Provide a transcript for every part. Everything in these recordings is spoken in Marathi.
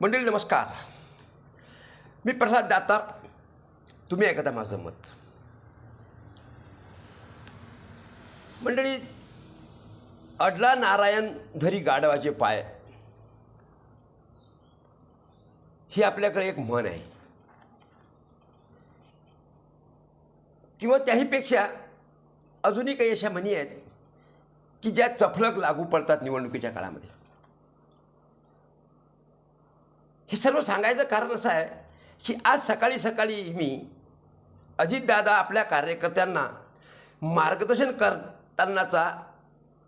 मंडळी नमस्कार. मी प्रसाद दातार. तुम्ही ऐकता माझं मत. मंडळी अडला नारायण धरी गाढवाचे पाय. ही आपल्याकडे एक म्हण आहे. किंवा त्याहीपेक्षा अजूनही काही अशा म्हणी आहेत की ज्या चफलक लागू पडतात निवडणुकीच्या काळामध्ये. हे सर्व सांगायचं कारण असं आहे की आज सकाळी सकाळी मी अजितदादा आपल्या कार्यकर्त्यांना मार्गदर्शन करतानाचा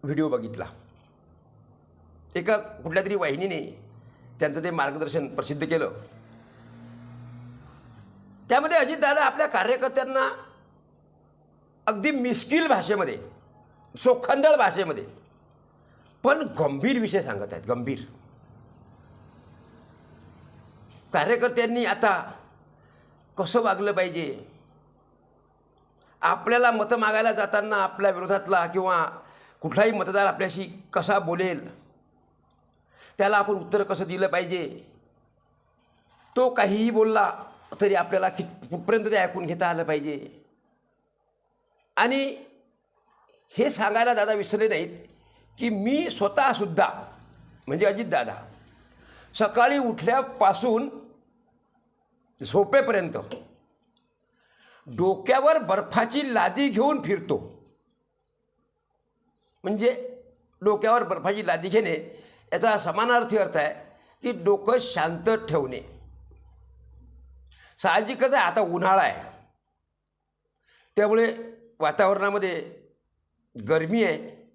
व्हिडिओ बघितला. एका कुठल्या तरी वाहिनीने त्यांचं ते मार्गदर्शन प्रसिद्ध केलं. त्यामध्ये अजितदादा आपल्या कार्यकर्त्यांना अगदी मिस्किल भाषेमध्ये सोखंदळ भाषेमध्ये पण गंभीर विषय सांगत आहेत गंभीर. कार्यकर्त्यांनी आता कसं वागलं पाहिजे? आपल्याला मतं मागायला जाताना आपल्या विरोधातला किंवा कुठलाही मतदार आपल्याशी कसा बोलेल? त्याला आपण उत्तर कसं दिलं पाहिजे? तो काहीही बोलला तरी आपल्याला कित कुठपर्यंत ते ऐकून घेता आलं पाहिजे? आणि हे सांगायला दादा विसरले नाहीत की मी स्वतःसुद्धा म्हणजे अजितदादा सकाळी उठल्यापासून झोपेपर्यंत. डोक्यावर बर्फाची लादी घेऊन फिरतो. म्हणजे डोक्यावर बर्फाची लादी घेणे याचा समानार्थी अर्थ आहे की डोकं शांत ठेवणे. साहजिकच आहे आता उन्हाळा आहे. त्यामुळे वातावरणामध्ये गरमी आहे.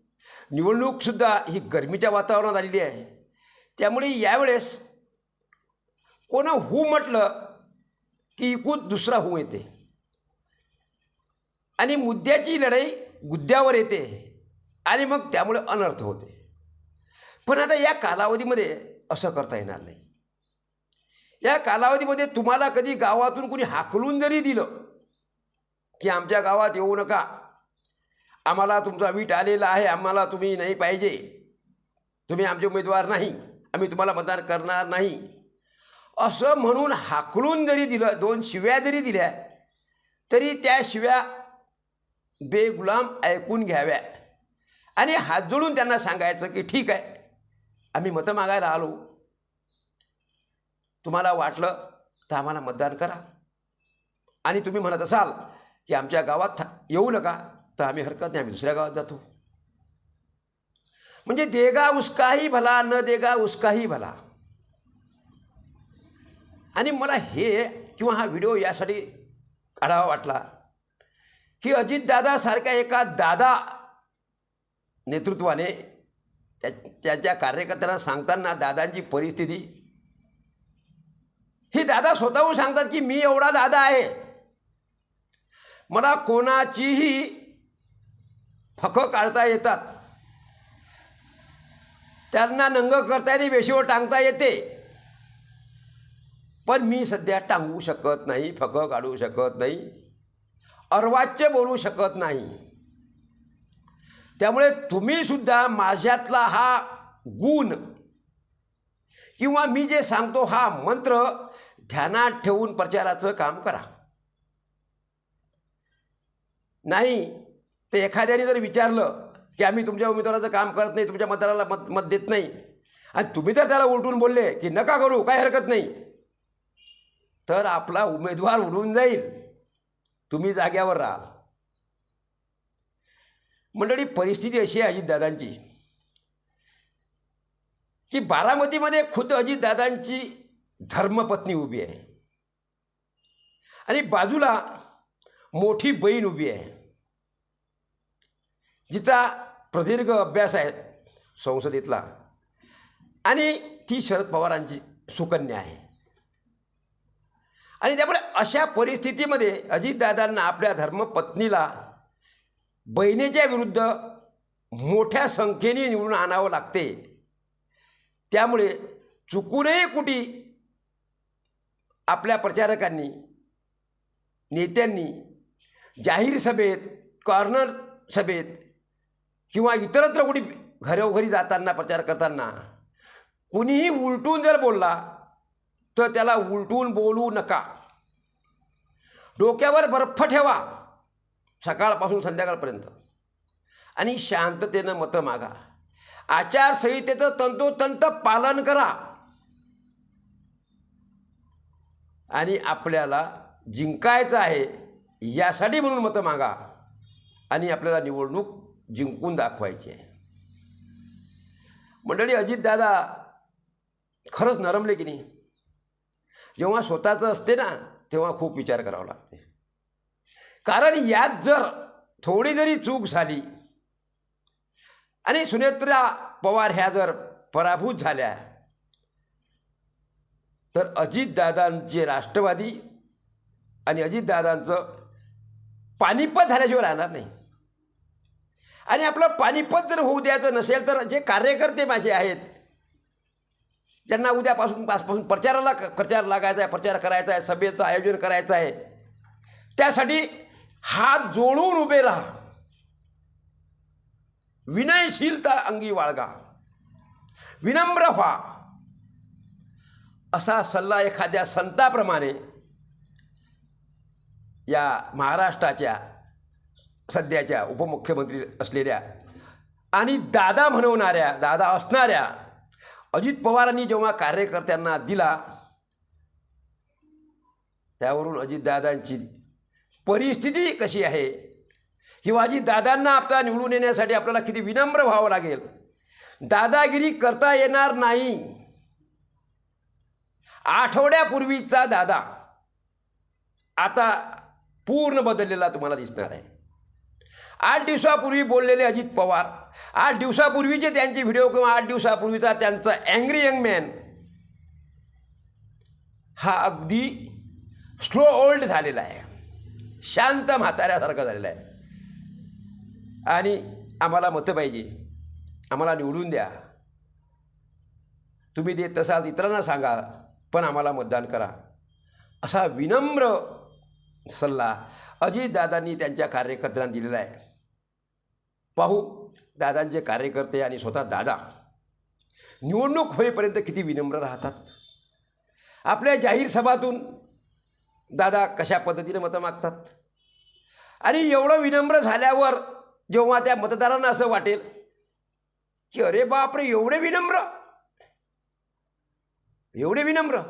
निवडणूकसुद्धा ही गरमीच्या वातावरणात आलेली आहे. त्यामुळे यावेळेस कोणा हू म्हटलं की इकून दुसरा होऊ येते. आणि मुद्द्याची लढाई गुद्द्यावर येते आणि मग त्यामुळे अनर्थ होते. पण आता या कालावधीमध्ये असं करता येणार नाही. या कालावधीमध्ये तुम्हाला कधी गावातून कुणी हाकलून जरी दिलं की आमच्या गावात येऊ नका आम्हाला तुमचा वीट आलेला आहे आम्हाला तुम्ही नाही पाहिजे तुम्ही आमचे उमेदवार नाही आम्ही तुम्हाला मतदान करणार नाही असं म्हणून हाकलून जरी दिलं दोन शिव्या जरी दिल्या तरी त्या शिव्या बेगुलाम ऐकून घ्याव्या. आणि हात जोडून त्यांना सांगायचं की ठीक आहे आम्ही मतं मागायला आलो. तुम्हाला वाटलं तर आम्हाला मतदान करा. आणि तुम्ही म्हणत असाल की आमच्या गावात था- येऊ नका तर आम्ही हरकत नाही आम्ही दुसऱ्या गावात जातो. म्हणजे देगा उसकाही भला न देगा उसकाही भला. आणि मला हे किंवा हा व्हिडिओ यासाठी काढावा वाटला की अजितदादासारख्या एका दादा नेतृत्वाने त्या त्याच्या कार्यकर्त्यांना सांगताना दादांची परिस्थिती. ही दादा स्वतःहून सांगतात की मी एवढा दादा आहे. मला कोणाचीही फकं काढता येतात. त्यांना नंग करता येते वेशीवर टांगता येते. पण मी सध्या टांगू शकत नाही फकं काढू शकत नाही अर्वाच्य बोलू शकत नाही. त्यामुळे तुम्हीसुद्धा माझ्यातला हा गुण किंवा मी जे सांगतो हा मंत्र ध्यानात ठेवून प्रचाराचं काम करा. नाही तर एखाद्याने जर विचारलं की आम्ही तुमच्या उमेदवाराचं काम करत नाही तुमच्या मतदाराला मत मत देत नाही आणि तुम्ही जर त्याला उलटून बोलले की नका करू काय हरकत नाही. तर आपला उमेदवार उडून जाईल. तुम्ही जाग्यावर राहाल मंडळी परिस्थिती अशी आहे अजितदादांची की बारामतीमध्ये खुद्द अजितदादांची धर्मपत्नी उभी आहे. आणि बाजूला मोठी बहीण उभी आहे जिचा प्रदीर्घ अभ्यास आहे संसदेतला. आणि ती शरद पवारांची सुकन्या आहे. आणि त्यामुळे अशा परिस्थितीमध्ये अजितदादांना आपल्या धर्मपत्नीला बहिणीच्या विरुद्ध मोठ्या संख्येने निवडून आणावं लागते. त्यामुळे चुकूनही कुठे आपल्या प्रचारकांनी नेत्यांनी जाहीर सभेत कॉर्नर सभेत किंवा इतरत्र कुठे घरोघरी जाताना प्रचार करताना कुणीही उलटून जर बोलला तर त्याला उलटून बोलू नका. डोक्यावर बर्फ ठेवा. सकाळपासून संध्याकाळपर्यंत. आणि शांततेनं मतं मागा. आचारसंहितेचं तंतोतंत पालन करा. आणि आपल्याला जिंकायचं आहे यासाठी म्हणून मतं मागा. आणि आपल्याला निवडणूक जिंकून दाखवायची आहे. मंडळी अजितदादा खरंच नरमले की नाही? जेव्हा स्वतःचं असते ना तेव्हा खूप विचार करावा लागते. कारण यात जर थोडी जरी चूक झाली आणि सुनेत्रा पवार ह्या जर पराभूत झाल्या तर अजितदादांचे राष्ट्रवादी आणि अजितदादांचं पानिपत झाल्याशिवाय राहणार नाही. आणि आपलं पानिपत जर होऊ द्यायचं नसेल तर जे कार्यकर्ते माझे आहेत ज्यांना उद्यापासून पासपासून प्रचाराला प्रचार लागायचा आहे प्रचार करायचा आहे सभेचं आयोजन करायचं आहे त्यासाठी हात जोडून उभे राहा. विनयशीलता अंगी बाळगा. विनम्र व्हा. असा सल्ला एखाद्या संताप्रमाणे या महाराष्ट्राच्या सध्याच्या उपमुख्यमंत्री असलेल्या आणि दादा म्हणवणाऱ्या दादा असणाऱ्या अजित पवारांनी जेव्हा कार्यकर्त्यांना दिला त्यावरून अजितदादांची परिस्थिती कशी आहे? किंवा अजितदादांना आता निवडून येण्यासाठी आपल्याला किती विनम्र व्हावं लागेल? दादागिरी करता येणार नाही. आठवड्यापूर्वीचा दादा आता पूर्ण बदललेला तुम्हाला दिसणार आहे. आठ दिवसापूर्वी बोललेले अजित पवार. आठ दिवसापूर्वीचे त्यांचे व्हिडिओ किंवा आठ दिवसापूर्वीचा त्यांचा अँग्री यंग मॅन हा अगदी स्लो ओल्ड झालेला आहे. शांत म्हाताऱ्यासारखा झालेला आहे. आणि आम्हाला मतं पाहिजे. आम्हाला निवडून द्या. तुम्ही देत असाल इतरांना सांगा पण आम्हाला मतदान करा. असा विनम्र सल्ला अजितदादांनी त्यांच्या कार्यकर्त्यांना दिलेला आहे. पाहू दादांचे कार्यकर्ते आणि स्वतः दादा निवडणूक होईपर्यंत किती विनम्र राहतात? आपल्या जाहीर सभातून दादा कशा पद्धतीने मतं मागतात? आणि एवढं विनम्र झाल्यावर जेव्हा त्या मतदारांना असं वाटेल की अरे बापरे एवढे विनम्र? एवढे विनम्र?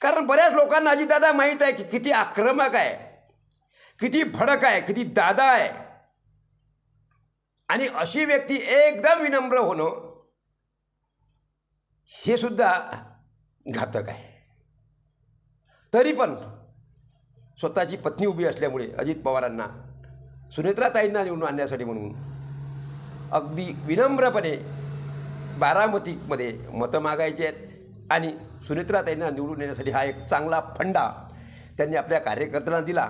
कारण बऱ्याच लोकांना अजितदादा माहीत आहे की किती आक्रमक आहे किती भडक आहे किती दादा आहे. आणि अशी व्यक्ती एकदम विनम्र होणं हे सुद्धा घातक आहे. तरी पण स्वतःची पत्नी उभी असल्यामुळे अजित पवारांना सुनेत्राताईंना निवडून आणण्यासाठी म्हणून अगदी विनम्रपणे बारामतीमध्ये मतं मागायची आहेत आणि सुनेत्राताईंना निवडून येण्यासाठी हा एक चांगला फंडा त्यांनी आपल्या कार्यकर्त्यांना दिला.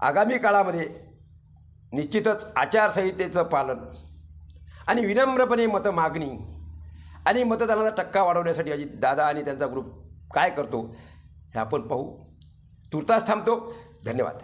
आगामी काळामध्ये निश्चितच आचारसंहितेचं पालन आणि विनम्रपणे मतं मागणी आणि मतदानाचा टक्का वाढवण्यासाठी अजित दादा आणि त्यांचा ग्रुप काय करतो हे आपण पाहू. तुर्तास थांबतो. धन्यवाद.